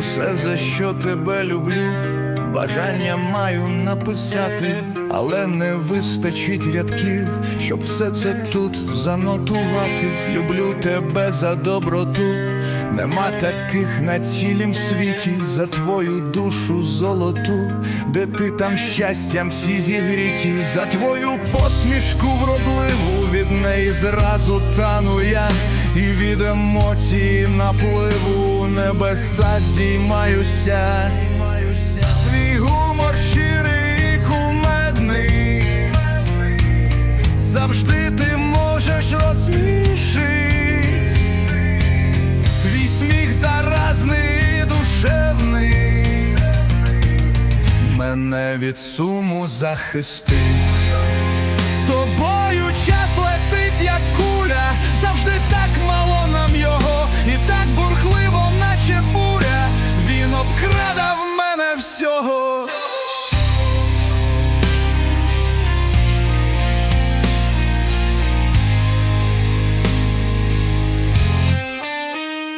все, за що тебе люблю. Бажання маю написати, але не вистачить рядків, щоб все це тут занотувати. Люблю тебе за доброту, нема таких на цілім світі, за твою душу золоту, де ти там щастям всі зігріті, за твою посмішку вродливу, від неї зразу тану я, і від емоції напливу небеса здіймаюся. Твій гумор щирий і кумедний, завжди ти можеш розсмішить, твій сміх заразний і душевний, мене від суму захистить.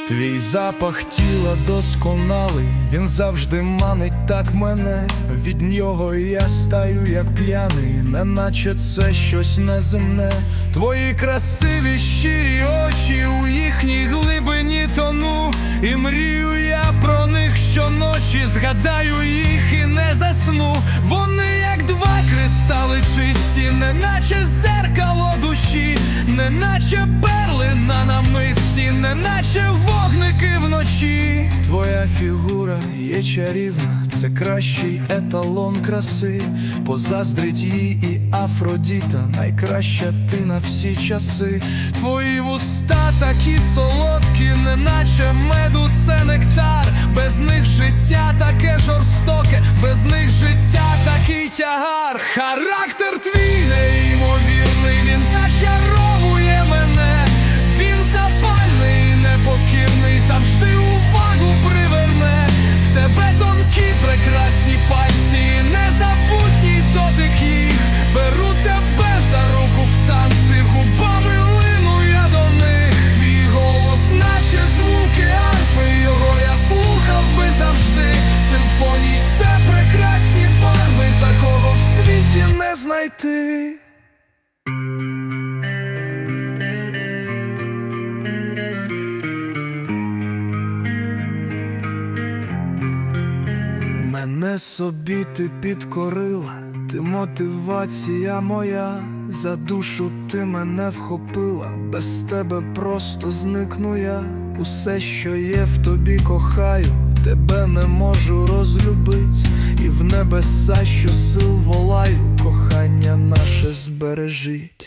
Твій запах тіла досконалий, він завжди манить так мене. Від нього я стаю, як п'яний, неначе це щось неземне. Твої красиві щирі очі у їхній глибині тону. І мрію я про них щоночі, згадаю їх і не засну. Вони як два кристали чисті, неначе зеркало душі, неначе перли на намисті, неначе вогники вночі. Твоя фігура є чарівна, це кращий еталон краси. Позаздрить їй і Афродіта, найкраща ти на всі часи. Твої вуста такі солодкі, неначе меду, це нектар. Без них життя таке жорстоке, без них життя такий тягар. Мене собі ти підкорила, ти мотивація моя, за душу ти мене вхопила, без тебе просто зникну я. Усе, що є в тобі, кохаю, тебе не можу розлюбить, і в небеса, що сил волаю, кохання наше збережіть.